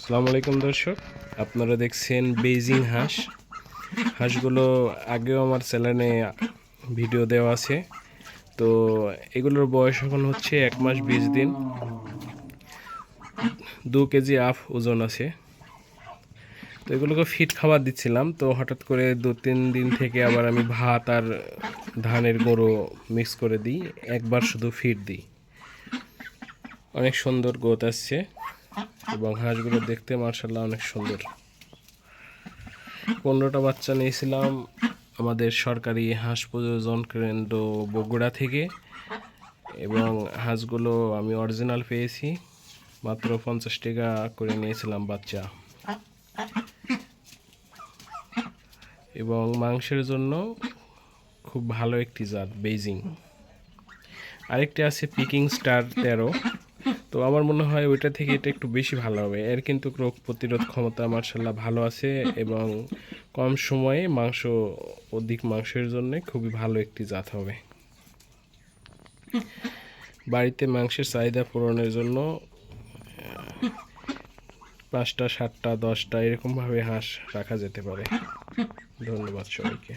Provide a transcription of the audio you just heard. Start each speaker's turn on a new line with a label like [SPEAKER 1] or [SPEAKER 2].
[SPEAKER 1] আসসালামু আলাইকুম দর্শক, আপনারা দেখছেন বেজিং হাঁস। হাঁসগুলো আগেও আমার চ্যানেলে ভিডিও দেওয়া আছে। তো এগুলোর বয়স এখন হচ্ছে এক মাস বিশ দিন। দু কেজি আফ ওজন আছে। তো এগুলোকে ফিট খাবার দিচ্ছিলাম, তো হঠাৎ করে দু তিন দিন থেকে আবার আমি ভাত আর ধানের গুঁড়ো মিক্স করে দিই, একবার শুধু ফিট দিই। অনেক সুন্দর গোত আসছে। এবং হাঁসগুলো দেখতে মার্শাল্লাহ অনেক সুন্দর। পনেরোটা বাচ্চা নিয়েছিলাম আমাদের সরকারি হাঁস প্রযোজন কেন্দ্র বগুড়া থেকে এবং হাঁসগুলো আমি অরিজিনাল পেয়েছি। মাত্র পঞ্চাশ টাকা করে নিয়েছিলাম বাচ্চা। এবং মাংসের জন্য খুব ভালো একটি জাত, বেইজিং। আরেকটি আছে পিকিং স্টার তেরো। তো আমার মনে হয় ওইটা থেকে এটা একটু বেশি ভালো হবে। এর কিন্তু রোগ প্রতিরোধ ক্ষমতা মার্শাল্লাহ ভালো আছে এবং কম সময়ে মাংস, অধিক মাংসের জন্য খুবই ভালো একটি জাত হবে। বাড়িতে মাংসের চাহিদা পূরণের জন্য পাঁচটা, সাতটা, দশটা এরকমভাবে হাঁস রাখা যেতে পারে। ধন্যবাদ সবাইকে।